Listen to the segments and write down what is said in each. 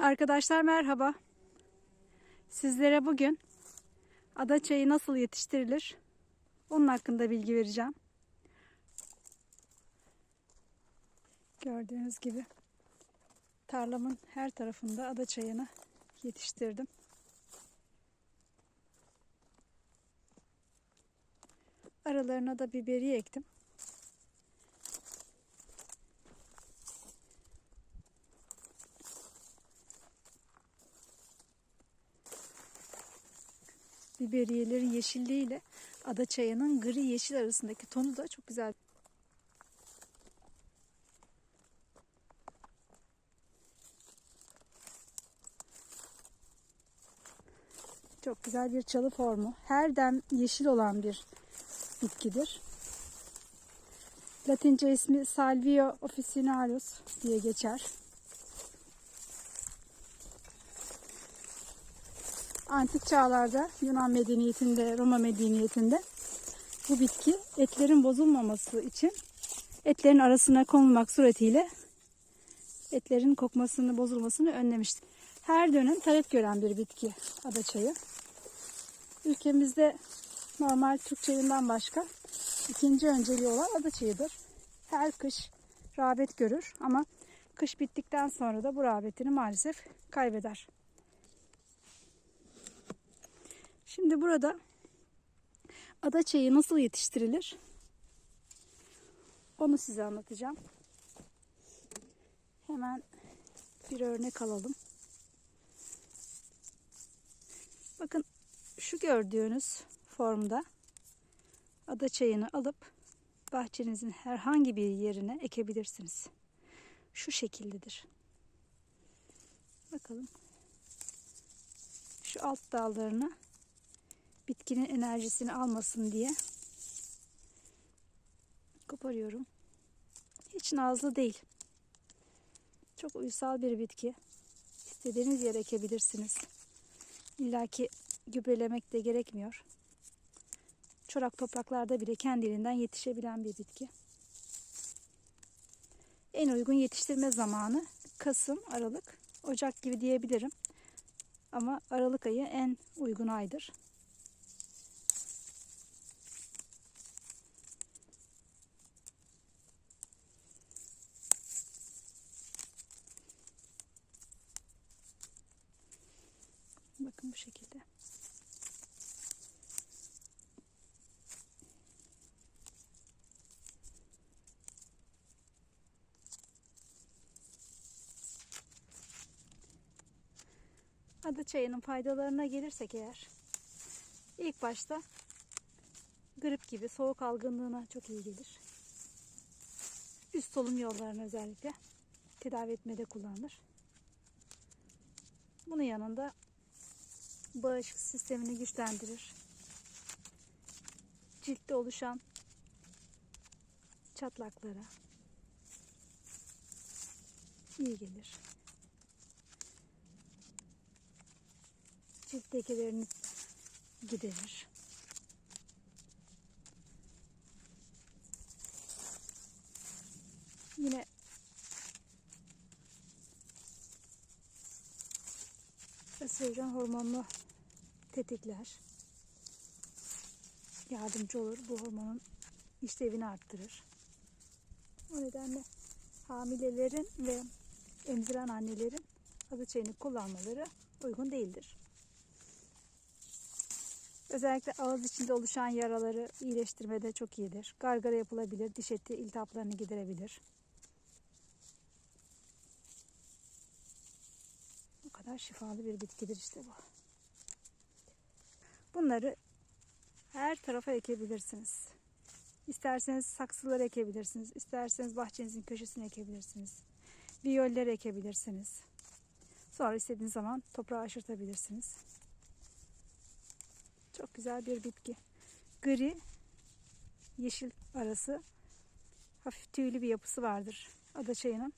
Arkadaşlar merhaba. Sizlere bugün ada çayı nasıl yetiştirilir? Onun hakkında bilgi vereceğim. Gördüğünüz gibi tarlamın her tarafında ada çayını yetiştirdim. Aralarına da biberiye ektim. Biberiyelerin yeşilliğiyle ada çayının gri yeşil arasındaki tonu da çok güzel. Çok güzel bir çalı formu. Her dem yeşil olan bir bitkidir. Latince ismi Salvia officinalus diye geçer. Antik çağlarda Yunan medeniyetinde, Roma medeniyetinde bu bitki etlerin bozulmaması için etlerin arasına konulmak suretiyle etlerin kokmasını, bozulmasını önlemiştir. Her dönem talep gören bir bitki adaçayı. Ülkemizde normal Türk çayından başka ikinci önceliği olan adaçayıdır. Her kış rağbet görür ama kış bittikten sonra da bu rağbetini maalesef kaybeder. Şimdi burada ada çayı nasıl yetiştirilir? Onu size anlatacağım. Hemen bir örnek alalım. Bakın şu gördüğünüz formda ada çayını alıp bahçenizin herhangi bir yerine ekebilirsiniz. Şu şekildedir. Bakalım. Şu alt dallarına bitkinin enerjisini almasın diye koparıyorum. Hiç nazlı değil. Çok uysal bir bitki. İstediğiniz yere ekebilirsiniz. İlla ki gübrelemek de gerekmiyor. Çorak topraklarda bile kendiliğinden yetişebilen bir bitki. En uygun yetiştirme zamanı Kasım, Aralık, Ocak gibi diyebilirim. Ama Aralık ayı en uygun aydır. Bakın bu şekilde. Ada çayının faydalarına gelirsek eğer ilk başta grip gibi soğuk algınlığına çok iyi gelir. Üst solunum yollarını özellikle tedavi etmede kullanılır. Bunun yanında bağışıklık sistemini güçlendirir. Ciltte oluşan çatlaklara iyi gelir. Cilt lekelerini giderir. Yine östrojen hormonunu tetikler. Yardımcı olur. Bu hormonun işlevini arttırır. O nedenle hamilelerin ve emziren annelerin adı çayını kullanmaları uygun değildir. Özellikle ağız içinde oluşan yaraları iyileştirmede çok iyidir. Gargara yapılabilir, diş eti iltihaplarını giderebilir. Bu kadar şifalı bir bitkidir işte bu. Bunları her tarafa ekebilirsiniz. İsterseniz saksıları ekebilirsiniz. İsterseniz bahçenizin köşesine ekebilirsiniz. Viyoller ekebilirsiniz. Sonra istediğiniz zaman toprağa aşırtabilirsiniz. Çok güzel bir bitki. Gri, yeşil arası hafif tüylü bir yapısı vardır adaçayının.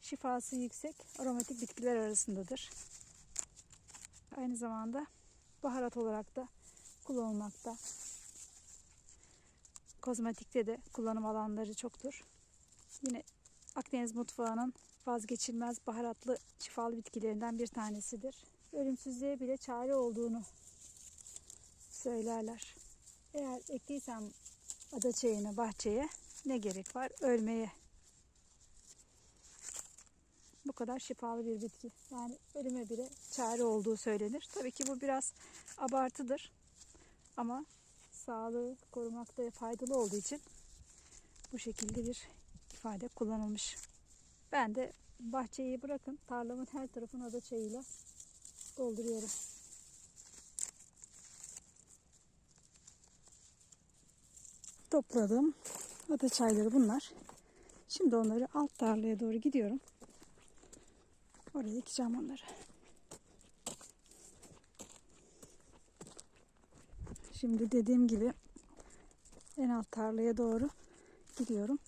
Şifası yüksek aromatik bitkiler arasındadır. Aynı zamanda baharat olarak da kullanılmakta. Kozmetikte de kullanım alanları çoktur. Yine Akdeniz mutfağının vazgeçilmez baharatlı şifalı bitkilerinden bir tanesidir. Ölümsüzlüğe bile çare olduğunu söylerler. Eğer ektiysem adaçayını bahçeye ne gerek var? Ölmeye. Bu kadar şifalı bir bitki. Yani ölüme bile çare olduğu söylenir. Tabii ki bu biraz abartıdır. Ama sağlığı korumakta faydalı olduğu için bu şekilde bir ifade kullanılmış. Ben de bahçeyi bırakın tarlamın her tarafını ada çayıyla dolduruyorum. Topladım. Ada çayları bunlar. Şimdi onları alt tarlaya doğru gidiyorum. Oraya ekeceğim onları. Şimdi dediğim gibi en alt tarlaya doğru gidiyorum.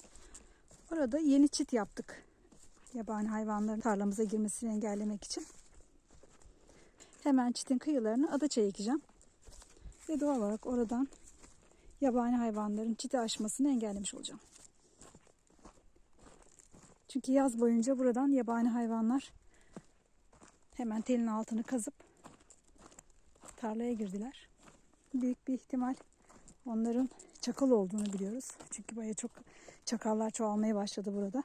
Orada yeni çit yaptık. Yabani hayvanların tarlamıza girmesini engellemek için. Hemen çitin kıyılarına adaçayı ekeceğim. Ve doğal olarak oradan yabani hayvanların çiti aşmasını engellemiş olacağım. Çünkü yaz boyunca buradan yabani hayvanlar hemen telin altını kazıp tarlaya girdiler. Büyük bir ihtimal onların çakal olduğunu biliyoruz. Çünkü baya çok çakallar çoğalmaya başladı burada.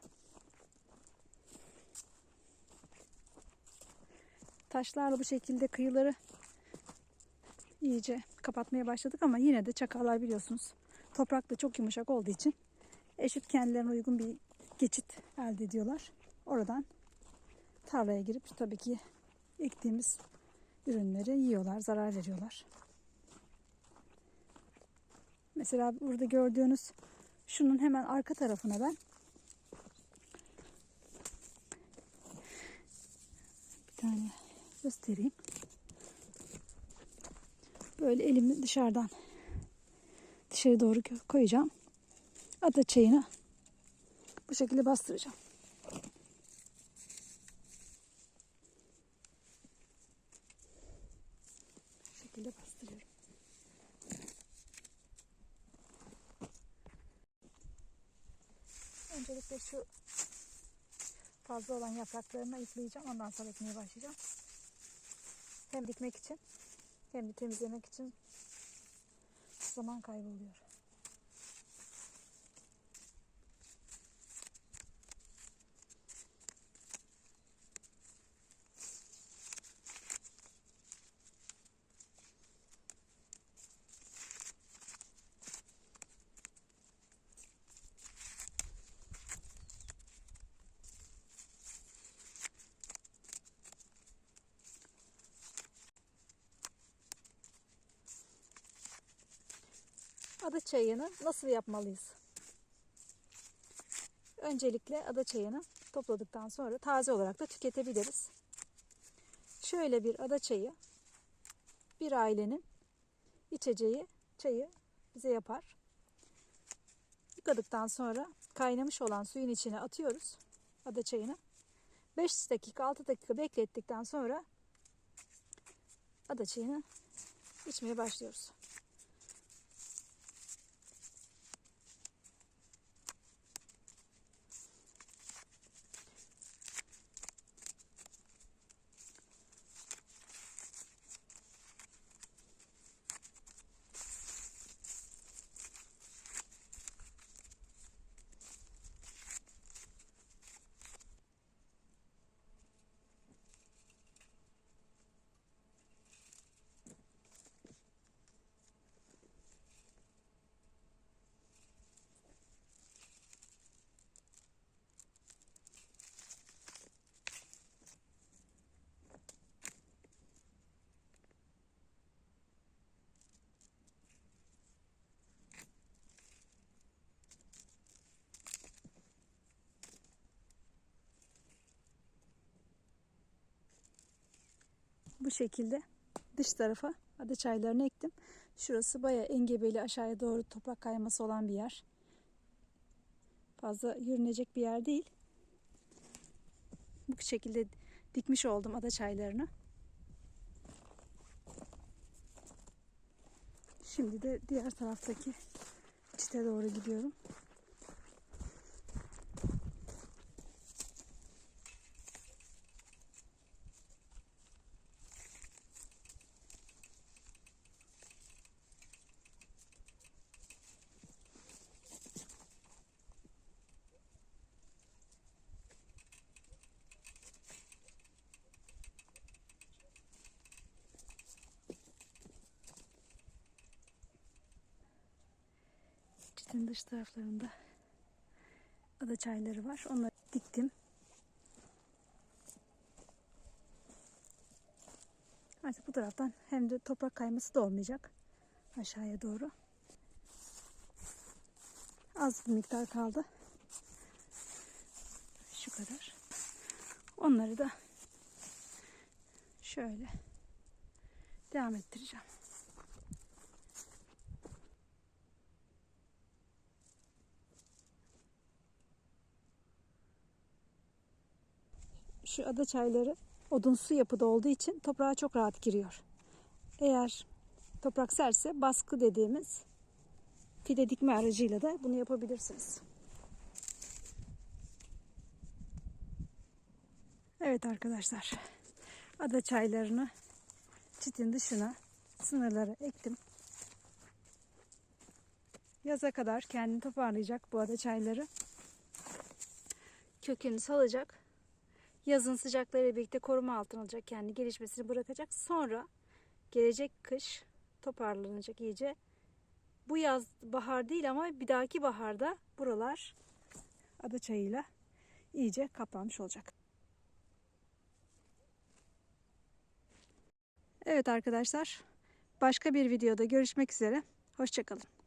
Taşlarla bu şekilde kıyıları iyice kapatmaya başladık ama yine de çakallar biliyorsunuz. Toprak da çok yumuşak olduğu için eşit kendilerine uygun bir geçit elde ediyorlar. Oradan tarlaya girip tabii ki ektiğimiz ürünleri yiyorlar, zarar veriyorlar. Mesela burada gördüğünüz şunun hemen arka tarafına ben bir tane göstereyim. Böyle elimi dışarıdan dışarı doğru koyacağım. Ada çayını bu şekilde bastıracağım. Bu şekilde bastırıyorum. Öncelikle şu fazla olan yapraklarını ayıklayacağım. Ondan sonra ekmeye başlayacağım. Hem dikmek için hem de temizlemek için zaman kaybı Ada çayını nasıl yapmalıyız? Öncelikle ada çayını topladıktan sonra taze olarak da tüketebiliriz. Şöyle bir ada çayı bir ailenin içeceği çayı bize yapar. Yıkadıktan sonra kaynamış olan suyun içine atıyoruz ada çayını. 5 dakika 6 dakika beklettikten sonra ada çayını içmeye başlıyoruz. Bu şekilde dış tarafa ada çaylarını ektim. Şurası baya engebeli aşağıya doğru toprak kayması olan bir yer. Fazla yürünecek bir yer değil. Bu şekilde dikmiş oldum ada çaylarını. Şimdi de diğer taraftaki çite doğru gidiyorum. Çitin dış taraflarında ada çayları var. Onları diktim. Artık bu taraftan hem de toprak kayması da olmayacak. Aşağıya doğru. Az bir miktar kaldı. Şu kadar. Onları da şöyle devam ettireceğim. Şu ada çayları odunsu yapıda olduğu için toprağa çok rahat giriyor. Eğer toprak serse baskı dediğimiz fide dikme aracıyla da bunu yapabilirsiniz. Evet arkadaşlar. Ada çaylarını çitin dışına sınırlara ektim. Yaza kadar kendini toparlayacak bu ada çayları. Kökünü salacak. Yazın sıcaklarıyla birlikte koruma altına alacak. Kendi gelişmesini bırakacak. Sonra gelecek kış toparlanacak iyice. Bu yaz bahar değil ama bir dahaki baharda buralar ada çayıyla iyice kaplanmış olacak. Evet arkadaşlar. Başka bir videoda görüşmek üzere. Hoşçakalın.